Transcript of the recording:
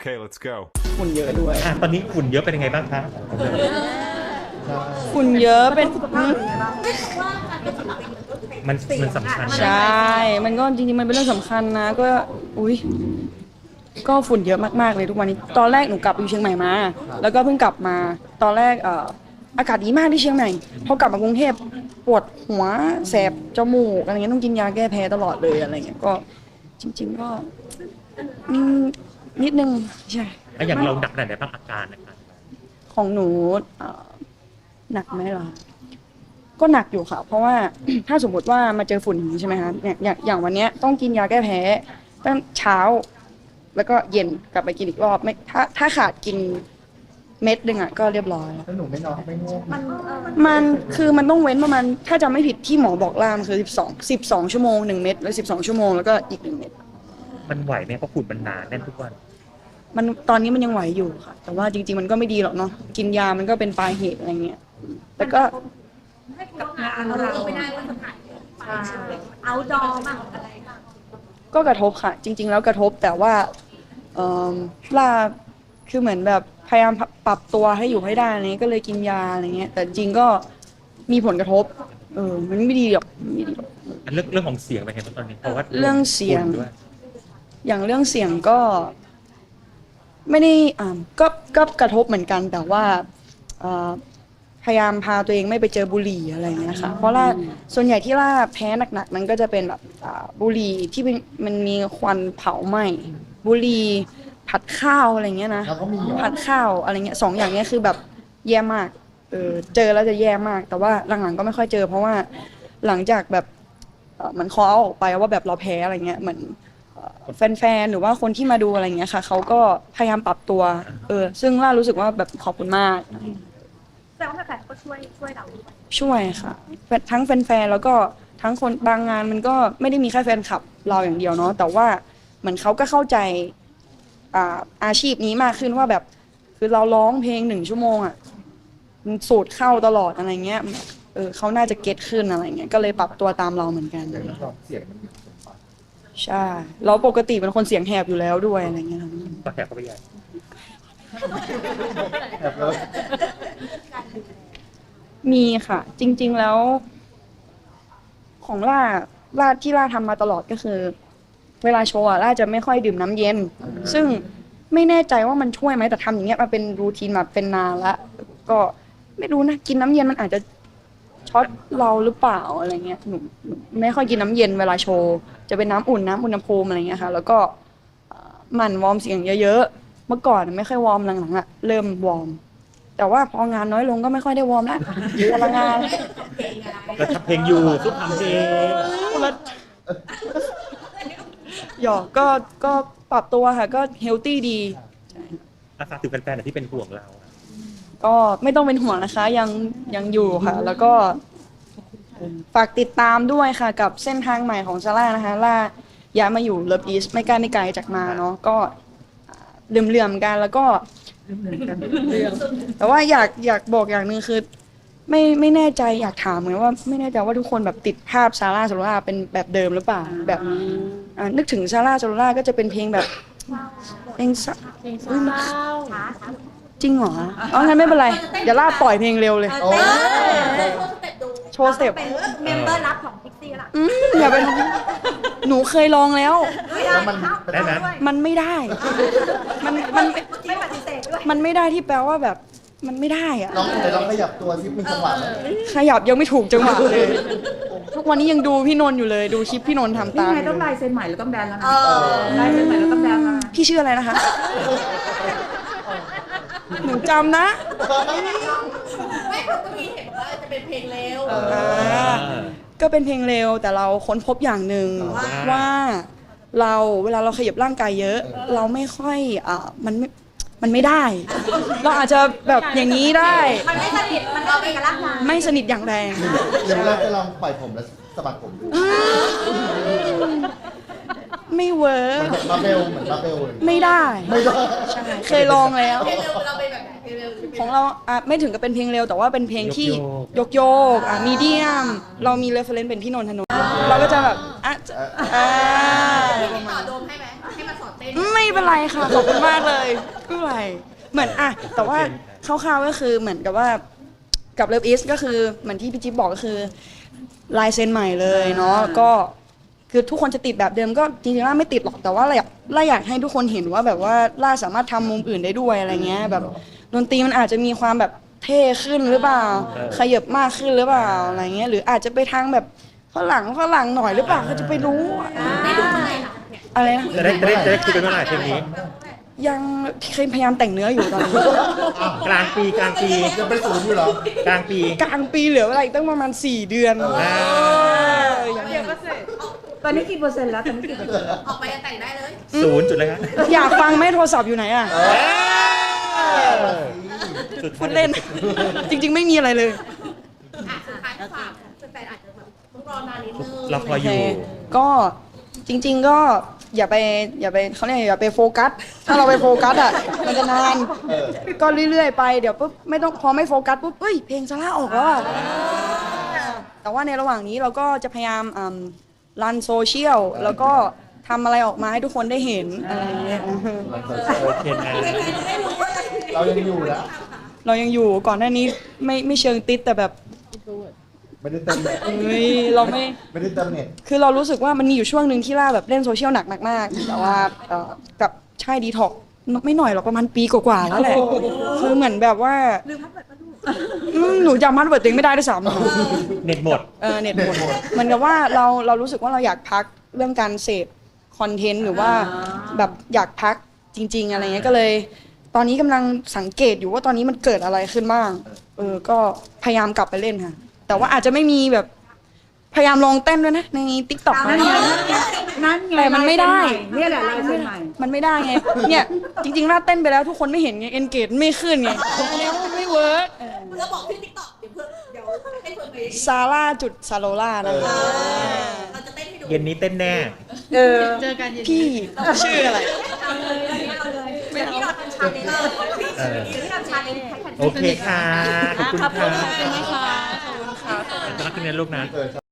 Okay, let's go. ฝุ่นเยอะด้วย อะตอนนี้ฝุ่นเยอะเป็นยังไงบ้างคะฝุ่นเยอะเป็นมันมันสำคัญใช่ มันก็จริงๆ มันเป็นเรื่องสำคัญนะ ก็ อุ้ยก็ฝุ่นเยอะมากๆ เลยทุกวันนี้ ตอนแรกหนูกลับอยู่เชียงใหม่มา แล้วก็เพิ่งกลับมา ตอนแรกเอ่ออากาศดีมากที่เชียงใหม่ พอกลับมากรุงเทพปวดหัว แสบจมูกอะไรเงี้ยต้องกินยาแก้แพ้ตลอดเลยอะไรเงี้ย ก็จริง ๆ ก็อืม นิดนึงใช่แล้วอย่างเราหนักขนาดไหนบ้างอาการนะคะของหนูเอ่อหนักไหมเหรอ ก็หนักอยู่ค่ะ เพราะว่า ถ้าสมมติว่ามาเจอฝุ่นอย่างนี้ใช่ไหมคะเนี่ยอย่างอย่างวันเนี้ยต้องกินยาแก้แพ้ ตั้งเช้า แล้วก็เย็นกลับไปกินอีกรอบไม่ถ้าถ้าขาดกินเม็ดหนึ่งอะก็เรียบร้อย แล้วหนูไม่นอนไม่ง่วงมันคือมันต้องเว้นประมาณถ้าจำไม่ผิดที่หมอบอกล่ามคือ 12 12 ชั่วโมงหนึ่งเม็ดแล้ว 12 ชั่วโมงแล้วก็อีกหนึ่งเม็ด มันไหวไหมเพราะฝุ่นมันหนาแน่นทุกวัน มันตอนนี้มันยังไหวอยู่ค่ะ แต่ว่าจริง ๆ มันก็ไม่ดีหรอกเนาะกินยามันก็เป็นปลายเหตุอะไรเงี้ยแต่ก็กับงานเราไม่ได้ว่าสถานที่ไปใช่ไหมเอาดอมั่งอะไรบ้างก็กระทบค่ะ จริง ๆ แล้วกระทบแต่ว่าเอิ่มล่าคือเหมือนแบบพยายามปรับตัวให้อยู่ให้ได้อะไรเงี้ยก็เลยกินยาอะไรเงี้ย แต่จริงก็มีผลกระทบ เออ มันไม่ดีหรอกไม่ดีหรอกอันเรื่องเรื่องของเสียงเป็นไงบ้างตอนนี้เพราะว่าเรื่องเสียงฝุ่นด้วย อย่างเรื่องเสียงก็ ไม่ได้อ่าก็ก็กระทบเหมือนกัน แต่ว่าเอ่อพยายามพาตัวเองไม่ไปเจอบุหรี่อะไรอย่างเงี้ยค่ะเพราะล่าส่วนใหญ่ที่ล่าแพ้หนักๆนั้นก็จะเป็นแบบอ่าบุหรี่ที่เป็นมันมีควันเผาไหม้บุหรี่ผัดข้าวอะไรเงี้ยนะแล้วก็มีเหรอผัดข้าวอะไรเงี้ยสองอย่างเนี้ยคือแบบแย่มาก เออเจอแล้วจะแย่มาก แต่ว่าหลังๆก็ไม่ค่อยเจอ เพราะว่าหลังจากแบบเอ่อเหมือนคอเอาออกไปว่าแบบเราแพ้อะไรเงี้ยเหมือนเอ่อ แฟนๆหรือว่าคนที่มาดูอะไรเงี้ยค่ะเขาก็พยายามปรับตัว เออ ซึ่งล่ารู้สึกว่าแบบขอบคุณมาก แต่ว่าแฟนๆก็ช่วยช่วยเราด้วยช่วยค่ะ ทั้งแฟนๆแล้วก็ทั้งคนบางงานมันก็ไม่ได้มีแค่แฟนคลับเราอย่างเดียวเนาะแต่ว่าเหมือนเขาก็เข้าใจอ่าอาชีพนี้มากขึ้นว่าแบบ คือเราร้องเพลงหนึ่งชั่วโมงอะมันสูตรเข้าตลอดอะไรเงี้ยเออเขาน่าจะเก็ตขึ้นอะไรเงี้ยก็เลยปรับตัวตามเราเหมือนกันเดี๋ยวนักร้องเสียงมันมีคนฟัง ใช่แล้วปกติเป็นคนเสียงแหบอยู่แล้วด้วยอะไรเงี้ยค่ะก็แหกเข้าไปใหญ่แบบแล้วมีค่ะ จริง ๆแล้ว ของล่าล่าที่ล่าทำมาตลอดก็คือ เวลาโชว์อะล่าจะไม่ค่อยดื่มน้ำเย็น ซึ่งไม่แน่ใจว่ามันช่วยไหมแต่ทำอย่างเงี้ยมาเป็นรูทีนมาเป็นนานละก็ไม่รู้นะกินน้ำเย็นมันอาจจะ ช็อตเราหรือเปล่าอะไรเงี้ยหนูหนูไม่ค่อยกินน้ำเย็นเวลาโชว์ จะเป็นน้ำอุ่นน้ำอุณหภูมิอะไรเงี้ยค่ะ แล้วก็เอ่อหมั่นวอร์มเสียงเยอะๆเมื่อก่อนไม่ค่อยวอร์มหลังๆอะเริ่มวอร์มแต่ว่าพองานน้อยลงก็ไม่ค่อยได้วอร์มละพลังงานเราทำเพลงอยู่ซุปทำเพลงแล้วหยอกก็ก็ปรับตัวค่ะ ก็เฮลตี้ดีอาฝากถึงแฟนๆหน่อยที่เป็นห่วงเรา ก็ไม่ต้องเป็นห่วงนะคะยังยังอยู่ค่ะ แล้วก็ฝากติดตามด้วยค่ะ กับเส้นทางใหม่ของซาร่านะคะล่าย้ายมาอยู่เลิฟอีสไม่ใกล้ไม่ไกลจากมาเนาะก็เลื่อมเลื่อมๆกันแล้วก็แต่ว่าอยากอยากบอกอย่างหนึ่งคือ ไม่ไม่แน่ใจอยากถามเหมือนกันว่าไม่แน่ใจว่าทุกคนแบบติดภาพซาร่าโซล่าเป็นแบบเดิมหรือเปล่าแบบอ่านึกถึงซาร่าโซล่าก็จะเป็นเพลงแบบเพลงเศร้าอุ๊ย จริงเหรอเอางั้นไม่เป็นไร เดี๋ยวล่าปล่อยเพลงเร็วเลยโอ้โชว์สเต็ป เป็นเมมเบอร์ลับของพิกซี่ละอืมอย่าไปทำหนูเคยลองแล้ว แล้วมันได้ไหม มันไม่ได้ มันมันไม่ไม่ปฏิเสธด้วย มันไม่ได้ที่แปลว่าแบบ มันไม่ได้อะลองเดี๋ยวลองขยับตัวซิมีจังหวะไหมขยับยังไม่ถูกจังหวะเลย ทุกวันนี้ยังดูพี่นนท์อยู่เลย ดูคลิปพี่นนท์ทำนี่ตามไงอต้องยู่ลายเซ็นใหม่แล้วต้องแดนแล้วเอนะอลายเซ็นใหม่แล้วต้องแดนแล้วนะพี่ชื่ออะไรนะคะ หนูจำนะ ไม่เขาก็มีเห็นว่าจะเป็นเพลงเร็วอ่าก็เป็นเพลงเร็วแต่เราค้นพบอย่างหนึ่งว่าเราเวลาเราขยับร่างกายเยอะ เราไม่ค่อยอ่ามันไม่มันไม่ได้ เราอาจจะแบบอย่างนี้ได้ มันไม่สนิท มันเอาเอกลักษณ์มาไม่สนิทอย่างแรง เดี๋ยวเราจะลองปล่อยผมแล้วสะบัดผมดู ไม่เวิร์เหกมือนมาเบลเหมือนมาเบลเลยไม่ได้ไม่ได้ใช่เคยลองแล้ว เพลงเร็วเราเป็นแบบไหนเพลงเร็วจะเป็นของเราอะไม่ถึงกับเป็นเพลงเร็วแต่ว่าเป็นเพลงที่ยกโยกอะมีเดียม เรามีเรฟเฟรนซ์เป็นพี่นนทนนท์เราก็จะแบบอะจะอ่าพี่ต่อโดมให้ไหมให้มาสอนเต้นไม่เเป็นไรค่ะขอบคุณมากเลยไม่เป็นไรเหมือนอะแต่ว่าคร่าวๆก็คือเหมือนกับว่ากับเลิฟอีสก็คือเหมือนที่พี่จิ๊บบอกก็คือลายเซ็นใหม่เลยเนาะก็ คือทุกคนจะติดแบบเดิมก็จริงๆล่าไม่ติดหรอกแต่ว่าล่าอยากล่าอยากให้ทุกคนเห็นว่าแบบว่าล่าสามารถทำมุมอื่นได้ด้วยอะไรเงี้ยแบบดนตรีมันอาจจะมีความแบบเท่ขึ้นหรือเปล่า ขยับมากขึ้นหรือเปล่าอะไรเงี้ยหรืออาจจะไปทางแบบฝรั่งฝรั่งหน่อยหรือเปล่าก็จะไปรู้อะได้ดูเมื่อไหร่ล่ะเนี่ยอะไรนะจะได้จะได้จะได้คุยกันเมื่อไหร่เพลงนี้ยังพยายามแต่งเนื้ออยู่ตอนนี้กลางปีกลางปียังเป็นศูนย์อยู่เหรอกลางปี กลางปีเหลือเวลาอีกตั้งประมาณ4เดือน ตอนนี้กี่เปอร์เซ็นต์แล้วตอนนี้กี่เปอร์เซ็นต์แล้วออกไปจะแต่งได้เลยศูนย์จุดเลยครับอยากฟังไหมโทรศัพท์อยู่ไหนอะสุดพูดเล่น จริง ๆ ไม่มีอะไรเลย อะสุดท้ายก็ฝากแฟนๆอาจจะแบบต้องรอนานนิดนึงเราคอยอยู่โอเคก็จริง ๆ ก็อย่าไปอย่าไปเขาเรียกอย่าไปโฟกัส ถ้าเราไปโฟกัสอะมันจะนานเออก็เรื่อยๆไปเดี๋ยวปุ๊บไม่ต้องพอไม่โฟกัสปุ๊บเอ้ยเพลงซาร่าออกแล้วอะแต่ว่าในระหว่างนี้เราก็จะพยายาม รันโซเชียลแล้วก็ทำอะไรออกมาให้ทุกคนได้เห็นอะไรอย่างเงี้ยโอเคนะเรายังอยู่นะเรายังอยู่ก่อนหน้านี้ไม่ไม่เชิงติดแต่แบบไม่ได้เติมเน็ตเฮ้ยเราไม่ไม่ได้เติมเน็ตคือเรารู้สึกว่ามันมีอยู่ช่วงหนึ่งที่ล่าแบบเล่นโซเชียลหนักมากๆแต่ว่าเอ่อกับใช่ดีท็อกไม่หน่อยหรอกประมาณปีกว่าๆแล้วแหละคือเหมือนแบบว่า อืมหนูจำพันเวิร์ดตัวเองไม่ได้ด้วยซ้ำเน็ตหมดเออเน็ตหมดเหมือนกับว่าเราเรารู้สึกว่าเราอยากพักเรื่องการเสพคอนเทนต์หรือว่าแบบอยากพักจริง ๆ อะไรเงี้ยก็เลย ตอนนี้กำลังสังเกตอยู่ว่าตอนนี้มันเกิดอะไรขึ้นบ้างเออก็พยายามกลับไปเล่นค่ะ แต่ว่าอาจจะไม่มีแบบพยายามลองเต้นด้วยนะ ในทิกตอกนั่นไงนั่นไงแต่มันไม่ได้ เนี่ยแหละลายเซ็นใหม่มันไม่ได้ไง เนี่ย จริงๆล่าเต้นไปแล้วทุกคนไม่เห็นไง เอนเกจไม่ขึ้นไงอันนี้มันไม่เวิร์ก แล้วบอกที่ติ๊กต็อกเดี๋ยวเพื่อนเดี๋ยวให้เพื่อนไปซาร่าจุดซาโลล่านะคะเราจะเต้นให้ดูเย็นนี้เต้นแน่ เออพี่ชื่ออะไรไม่เอาเลยไม่เอาที่เราทำชาเลนจ์เออ เดี๋ยวที่เราทำชาเลนจ์ให้แฟนๆโอเคค่ะ ขอบคุณค่ะขอบคุณค่ะขอบคุณค่ะขอบคุณนะลูกนะเออ